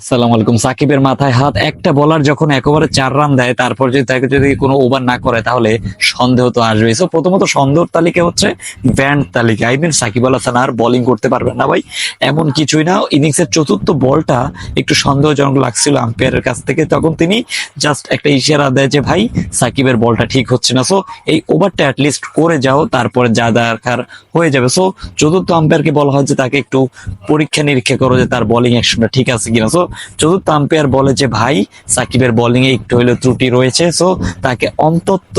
আসসালামু আলাইকুম। সাকিবের মাথায় হাত, একটা বলার যখন একেবারে চার রান দেয়, তারপর যদি তাকে যদি কোনো ওভার না করে, তাহলে সন্দেহ তো আসবে সো প্রথমত সন্দেহ তালিকা হচ্ছে ব্যান্ড তালিকা। আই মিন সাকিব আল হাসান আর বোলিং করতে পারবেন না ভাই। এমন কিছুই না। ইনিংসের চতুর্থ বলটা একটু সন্দেহজনক লাগছিল আম্পায়ারের কাছ থেকে। তখন তিনি জাস্ট একটা ইশারা দেয় যে, ভাই, সাকিবের বলটা ঠিক হচ্ছে না। সো এই ওভারটা অ্যাটলিস্ট করে যাও, তারপরে যা দরকার হয়ে যাবে। সো চতুর্থ আম্পায়ারকে বলা হয় যে, তাকে একটু পরীক্ষা নিরীক্ষা করো যে, তার বোলিং অ্যাকশনটা ঠিক আছে কিনা। সো চতুর্থ আম্পায়ার বলে যে ভাই, সাকিবের বোলিং এ একটু হলেও ত্রুটি রয়েছে সো তাকে অন্তত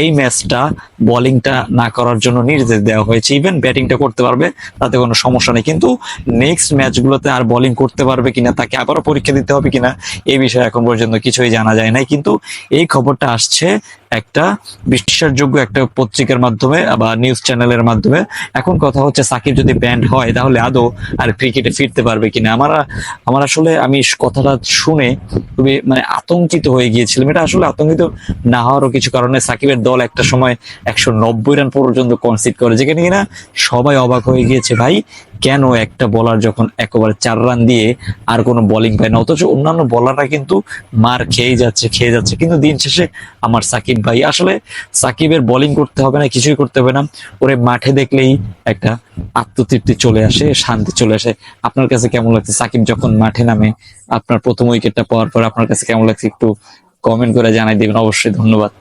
এই ম্যাচটা বোলিংটা না করার জন্য নির্দেশ দেওয়া হয়েছে। ইভেন ব্যাটিংটা করতে পারবে, তাতে কোনো সমস্যা নেই। কিন্তু নেক্সট ম্যাচগুলোতে আর বোলিং করতে পারবে কিনা, তাকে আবারও পরীক্ষা দিতে হবে কিনা এই বিষয়ে এখন পর্যন্ত কিছুই জানা যায় নাই। কিন্তু এই খবরটা আসছে একটা বিশ্বাসযোগ্য একটা পত্রিকার মাধ্যমে বা নিউজ চ্যানেলের মাধ্যমে। এখন কথা হচ্ছে, সাকিব যদি ব্যান্ড হয়, তাহলে আদৌ আর ক্রিকেটে ফিরতে পারবে কিনা? আমার আমার আসলে আমি কথাটা শুনে খুবই মানে আতঙ্কিত হয়ে গিয়েছিলাম। এটা আসলে আতঙ্কিত না হওয়ারও কিছু কারণে সাকিবের দল একটা সময় একশো নব্বই রান পর্যন্ত কনসিড করে। যেখানে কিনা সবাই অবাক হয়ে গিয়েছে, ভাই কেন একটা বলার যখন একেবারে চার রান দিয়ে আর কোনো বোলিং পায় না, অথচ অন্যান্য বলাররা কিন্তু মার খেয়ে যাচ্ছে খেয়ে যাচ্ছে। কিন্তু দিন শেষে আমার সাকিব ভাই, আসলে সাকিবের বোলিং করতে হবে না, কিছুই করতে হবে না। ওরে মাঠে দেখলেই একটা আত্মতৃপ্তি চলে আসে, শান্তি চলে আসে। আপনার কাছে কেমন লাগছে? সাকিব যখন মাঠে নামে, আপনার প্রথম উইকেটটা পাওয়ার পর আপনার কাছে কেমন লাগছে? একটু কমেন্ট করে জানাই দিবেন। অবশ্যই ধন্যবাদ।